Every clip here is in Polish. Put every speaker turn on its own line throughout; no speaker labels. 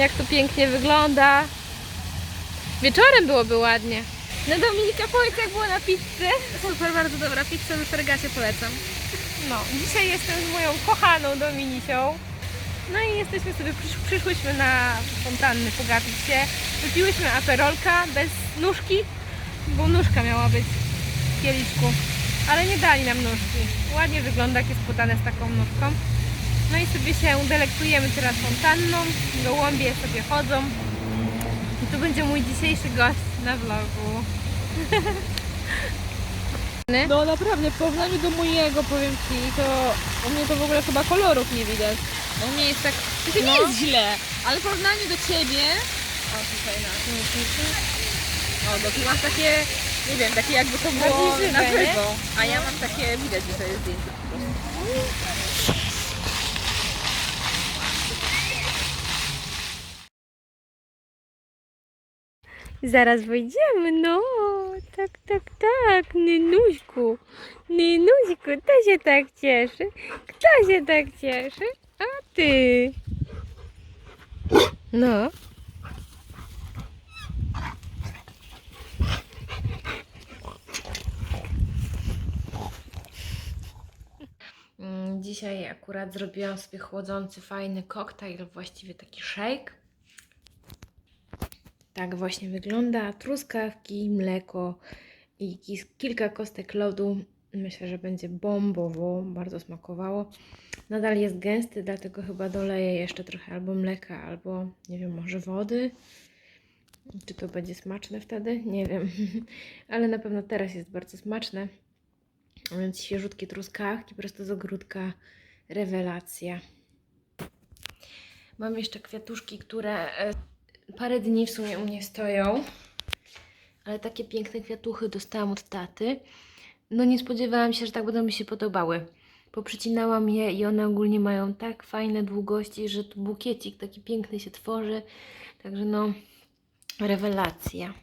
Jak to pięknie wygląda. Wieczorem byłoby ładnie. No Dominika, powiedz jak było na pizzy. Super, bardzo dobra pizza, do Fergacie polecam. No, dzisiaj jestem z moją kochaną Dominisią. No i jesteśmy sobie, przysz, przyszłyśmy na fontanny pogapić się. Wypiłyśmy aperolka bez nóżki, bo nóżka miała być w kieliszku. Ale nie dali nam nóżki. Ładnie wygląda, jak jest podane z taką nóżką. No i sobie się delektujemy teraz fontanną. Gołąbie sobie chodzą. I tu będzie mój dzisiejszy gość na vlogu.
No naprawdę, w porównaniu do mojego, powiem Ci, to u mnie to w ogóle chyba kolorów nie widać.
U mnie jest tak...
To nie
No.
jest źle, ale w porównaniu do Ciebie... O, tutaj na... O, bo tu masz takie, nie wiem, takie jakby to było na
nie?
żywo. A ja mam takie, widać, że to jest zdjęcie
Zaraz wejdziemy, no. Tak, tak, tak. Nynuśku. Nynuśku, kto się tak cieszy? Kto się tak cieszy? A ty. No. Mm, Dzisiaj akurat zrobiłam sobie chłodzący, fajny koktajl, właściwie taki shake. Tak właśnie wygląda. Truskawki, mleko i kilka kostek lodu. Myślę, że będzie bombowo, bardzo smakowało. Nadal jest gęsty, dlatego chyba doleję jeszcze trochę albo mleka, albo nie wiem, może wody. Czy to będzie smaczne wtedy? Nie wiem. Ale na pewno teraz jest bardzo smaczne. A Więc świeżutkie truskawki, prosto z ogródka. Rewelacja. Mam jeszcze kwiatuszki, które e, parę dni w sumie u mnie stoją. Ale takie piękne kwiatuchy dostałam od taty. No nie spodziewałam się, że tak będą mi się podobały. Poprzycinałam je i one ogólnie mają tak fajne długości, że tu bukiecik taki piękny się tworzy. Także no, rewelacja.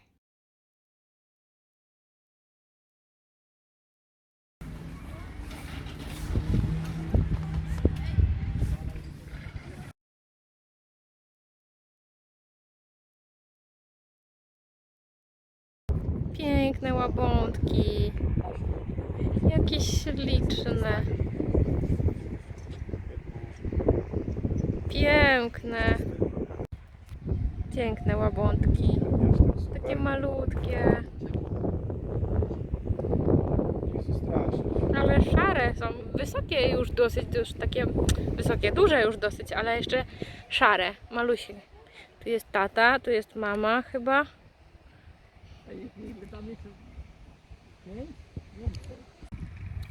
Piękne łabądki. Jakieś śliczne. Piękne. Piękne łabądki. Takie malutkie. Ale szare są. Wysokie już dosyć, już takie wysokie, duże już dosyć, ale jeszcze szare, malusie. Tu jest tata, tu jest mama chyba.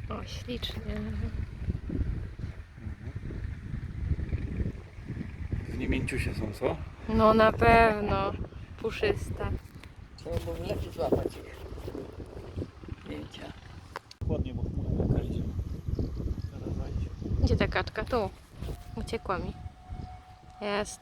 O, ślicznie.
W niemięciusie są, co?
No na pewno. Puszysta.
Trzeba było lepiej złapać ich. Zdjęcia.
Ładnie, bo idzie. Zaraz zajdzie.
Gdzie ta kaczka? Tu. Uciekła mi. Jest.